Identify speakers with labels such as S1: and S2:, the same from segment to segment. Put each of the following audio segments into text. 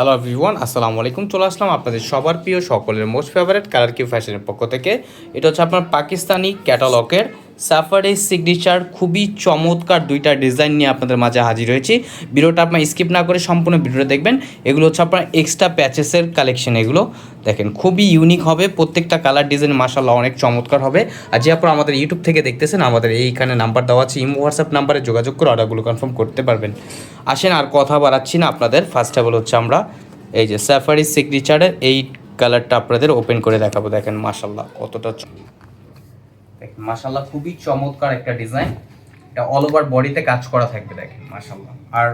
S1: Hello everyone আসসালামু আলাইকুম চলে আসলাম আপনাদের সবার প্রিয় সকলের মোস্ট ফেভারেট কালার কিউ ফ্যাশনের পক্ষ থেকে। এটা হচ্ছে আপনার পাকিস্তানি ক্যাটালগের সাফারি সিগনেচার খুবই চমৎকার দুইটা ডিজাইন নিয়ে আপনাদের মাঝে হাজির হয়েছি। ভিডিওটা আপনার স্কিপ না করে সম্পূর্ণ ভিডিওটা দেখবেন। এগুলো হচ্ছে আপনার এক্সট্রা প্যাচেসের কালেকশন এগুলো। দেখেন, খুবই ইউনিক হবে, প্রত্যেকটা কালার ডিজাইন মাসাল্লাহ অনেক চমৎকার হবে। আর যে আপনারা আমাদের ইউটিউব থেকে দেখতেছেন, আমাদের এইখানে নাম্বার দেওয়া আছে, ইমো হোয়াটসঅ্যাপ নাম্বারে যোগাযোগ করে অর্ডারগুলো কনফার্ম করতে পারবেন। আসেন, আর কথা বাড়াচ্ছি না আপনাদের। ফার্স্ট অফ অল হচ্ছে আমরা এই যে সাফারি সিগনেচারের এই কালারটা আপনাদের ওপেন করে দেখাবো। দেখেন মাসাল্লাহ কতটা দেখেন মাসাল্লাহ খুবই চমৎকার একটা ডিজাইন এটা অল ওভার বডিতে কাজ করা থাকবে, দেখেন মাসাল্লাহ আর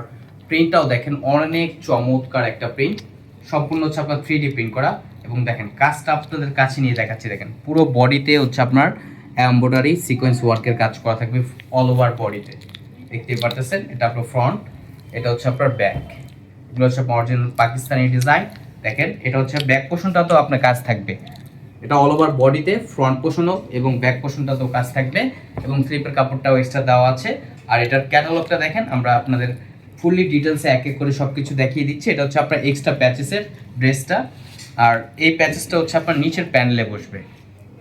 S1: প্রিন্টটাও দেখেন, অনেক চমৎকার একটা প্রিন্ট সম্পূর্ণ হচ্ছে আপনার থ্রি ডি প্রিন্ট করা। এবং দেখেন, কাজটা আপনাদের কাছে নিয়ে দেখাচ্ছি, দেখেন, পুরো বডিতে হচ্ছে আপনার এম্ব্রয়ডারি সিকোয়েন্স ওয়ার্কের কাজ করা থাকবে অল ওভার বডিতে দেখতেই পারতেছেন, এটা আপনার ফ্রন্ট এটা হচ্ছে আপনার ব্যাক এগুলো হচ্ছে অরিজিনাল পাকিস্তানি ডিজাইন দেখেন, এটা হচ্ছে ব্যাক পোর্শনটা তো আপনার কাজ থাকবে। এটা অল ওভার বডিতে ফ্রন্ট পোর্শনও এবং ব্যাক পোর্শনটাতেও কাজ থাকবে এবং স্লিপের কাপড়টাও এক্সট্রা দেওয়া আছে। আর এটার ক্যাটালগটা দেখেন, আমরা আপনাদের ফুললি ডিটেলসে এক এক করে সব কিছু দেখিয়ে দিচ্ছি। এটা হচ্ছে আপনার এক্সট্রা প্যাচেসের ড্রেসটা আর এই প্যাচেসটা হচ্ছে আপনার নিচের প্যানেলে বসবে।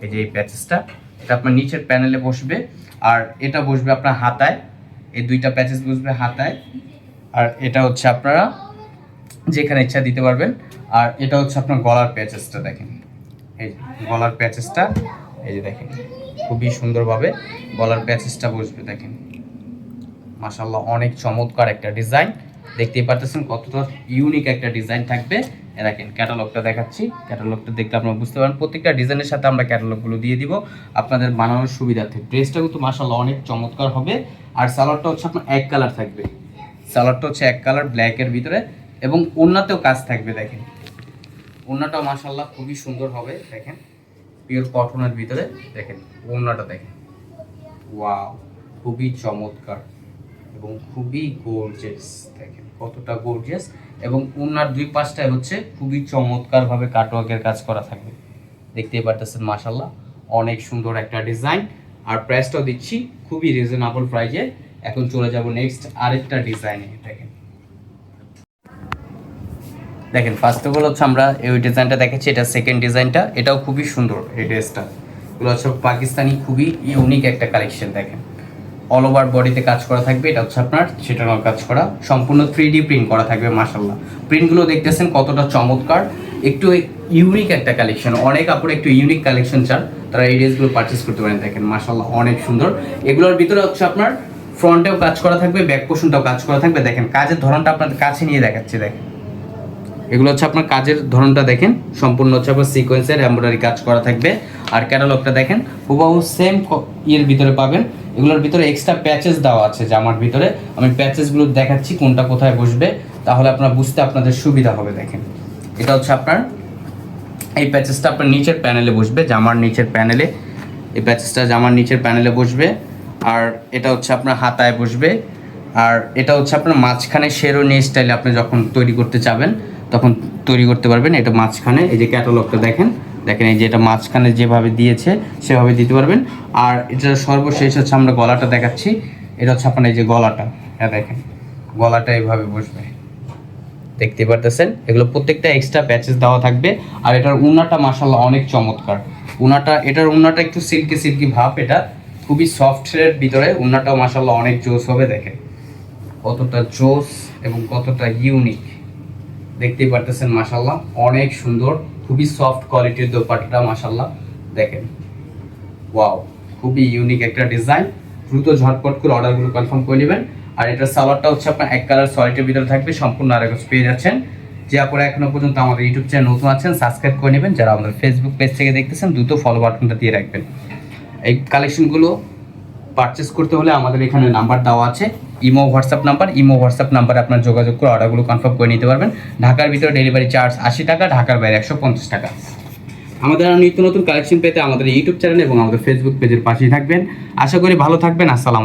S1: এই যে এই প্যাচেসটা এটা আপনার নিচের প্যানেলে বসবে। আর এটা বসবে আপনার হাতায়। এই দুইটা প্যাচেস বসবে হাতায়। আর এটা হচ্ছে আপনারা যেখানে ইচ্ছা দিতে পারবেন। আর এটা হচ্ছে আপনার গলার প্যাচেসটা দেখেন। এই গলার প্যাচেসটা, এই যে দেখেন, খুবই সুন্দরভাবে গলার প্যাচেসটা বসবে, দেখেন। মাশাল্লাহ অনেক চমৎকার একটা ডিজাইন। দেখতেই পারতেছেন কতটা ইউনিক একটা ডিজাইন থাকবে। দেখেন, ক্যাটালগটা দেখাচ্ছি। ক্যাটালগটা দেখতে আপনারা বুঝতে পারেন প্রত্যেকটা ডিজাইনের সাথে আমরা ক্যাটালগুলো দিয়ে দিব। আপনাদের বানানোর সুবিধার্থে। ড্রেসটা কিন্তু মাশাল্লাহ অনেক চমৎকার হবে। আর সালোয়ারটা হচ্ছে আপনার এক কালার থাকবে। সালোয়ারটা হচ্ছে এক কালার ব্ল্যাকের ভিতরে। এবং ওড়নাতেও কাজ থাকবে, দেখেন। ওড়নাটাও মাশাল্লাহ খুবই সুন্দর হবে, দেখেন। পিওর কটনের ভিতরে, দেখেন, ওড়নাটা দেখেন। ওয়াও খুবই চমৎকার এবং খুবই গোর্জিয়াস দেখেন, কতটা গোর্জিয়াস এবং ওনার দুই পাশটায় হচ্ছে খুবই চমৎকারভাবে কাটওয়ার্কের কাজ করা থাকবে। দেখতেই পারতেছেন মাশাল্লাহ অনেক সুন্দর একটা ডিজাইন আর প্রাইসটাও দিচ্ছি খুবই রিজনেবল প্রাইজে এখন চলে যাব নেক্সট আরেকটা ডিজাইনে দেখেন। দেখেন ফার্স্ট অফ অল হচ্ছে আমরা এই ডিজাইনটা দেখেছি এটা সেকেন্ড ডিজাইনটা এটাও খুবই সুন্দর এই ড্রেসটা এগুলো হচ্ছে পাকিস্তানি খুবই ইউনিক একটা কালেকশন দেখেন। অল ওভার বডিতে কাজ করা থাকবে, এটা হচ্ছে আপনার সেটারও কাজ করা। সম্পূর্ণ থ্রি ডি প্রিন্ট করা থাকবে মাসাল্লাহ প্রিন্টগুলো দেখতেছেন কতটা চমৎকার। একটু ইউনিক একটা কালেকশন অনেক কাপড় একটু ইউনিক কালেকশন চান, তারা এই ড্রেসগুলো পারচেস করতে পারেন, দেখেন মাসাল্লাহ অনেক সুন্দর। এগুলোর ভিতরে হচ্ছে আপনার ফ্রন্টেও কাজ করা থাকবে ব্যাক পোর্শনটাও কাজ করা থাকবে, দেখেন, কাজের ধরনটা আপনাদের কাছে নিয়ে দেখাচ্ছে, দেখেন। এগুলো হচ্ছে আপনার কাজের ধরনটা দেখেন। সম্পূর্ণ হচ্ছে আপনার সিকোয়েন্সের এমব্রয়ডারি কাজ করা থাকবে। আর ক্যাটালগটা দেখেন, হুবাহু সেম ইয়ের ভিতরে পাবেন। এগুলোর ভিতরে এক্সট্রা প্যাচেস দেওয়া আছে জামার ভিতরে। আমি প্যাচেসগুলো দেখাচ্ছি কোনটা কোথায় বসবে, তাহলে আপনার বুঝতে আপনাদের সুবিধা হবে, দেখেন। এটা হচ্ছে আপনার, এই প্যাচেসটা আপনার নিচের প্যানেলে বসবে, জামার নিচের প্যানেলে এই প্যাচেসটা জামার নিচের প্যানেলে বসবে। আর এটা হচ্ছে আপনার হাতায় বসবে। আর এটা হচ্ছে আপনার মাঝখানে শেরোনি স্টাইলে আপনি যখন তৈরি করতে চাবেন তখন তৈরি করতে পারবেন। এটা মাঝখানে, এই যে ক্যাটালগটা দেখেন দেখেন এই যে এটা মাঝখানে যেভাবে দিয়েছে, সেভাবে দিতে পারবেন। আর এটা সর্বশেষ হচ্ছে আমরা গলাটা দেখাচ্ছি। এটা হচ্ছে আপনার এই যে গলাটা হ্যাঁ দেখেন, গলাটা এইভাবে বসবে। দেখতে পারতেছেন? এগুলো প্রত্যেকটা এক্সট্রা প্যাচেস দেওয়া থাকবে। আর এটার উনাটা মাসাল্লাহ অনেক চমৎকার। উনাটা, এটার উনাটা একটু সিল্কি সিল্কি ভাব এটা। খুবই সফটের ভিতরে উনাটাও মাসাল্লাহ অনেক জোস হবে, দেখেন। কতটা জোস এবং কতটা ইউনিক দেখতেই পারতেছেন মাসাল্লাহ অনেক সুন্দর, খুবই সফট কোয়ালিটির দোপাট্টাটা মাসাল্লাহ দেখেন। ওয়াও খুবই ইউনিক একটা ডিজাইন দ্রুত ঝটপট করে অর্ডারগুলো কনফার্ম করে নেবেন। আর এটা সালোয়ারটা হচ্ছে আপনার এক কালার সলিটের ভিতরে থাকবে, সম্পূর্ণ আরেকজ পেয়ে যাচ্ছেন। যে আপনারা এখনও পর্যন্ত আমাদের ইউটিউব চ্যানেল নতুন আছেন সাবস্ক্রাইব করে নেবেন। যারা আমাদের ফেসবুক পেজ থেকে দেখতেছেন, দ্রুত ফলো বাটনটা দিয়ে রাখবেন। এই কালেকশনগুলো পারচেস করতে হলে আমাদের এখানে নাম্বার দেওয়া আছে। Imo WhatsApp number imo WhatsApp নাম্বারে আপনার যোগাযোগ করে অর্ডারগুলো কনফার্ম করে নিতে পারবেন। ঢাকার ভিতরে ডেলিভারি চার্জ আশি টাকা, ঢাকার বাইরে একশো পঞ্চাশ টাকা। আমাদের আরও নিত্য নতুন কালেকশন পেতে আমাদের ইউটিউব চ্যানেল এবং আমাদের ফেসবুক পেজের পাশেই থাকবেন। আশা করি ভালো থাকবেন। আসসালাম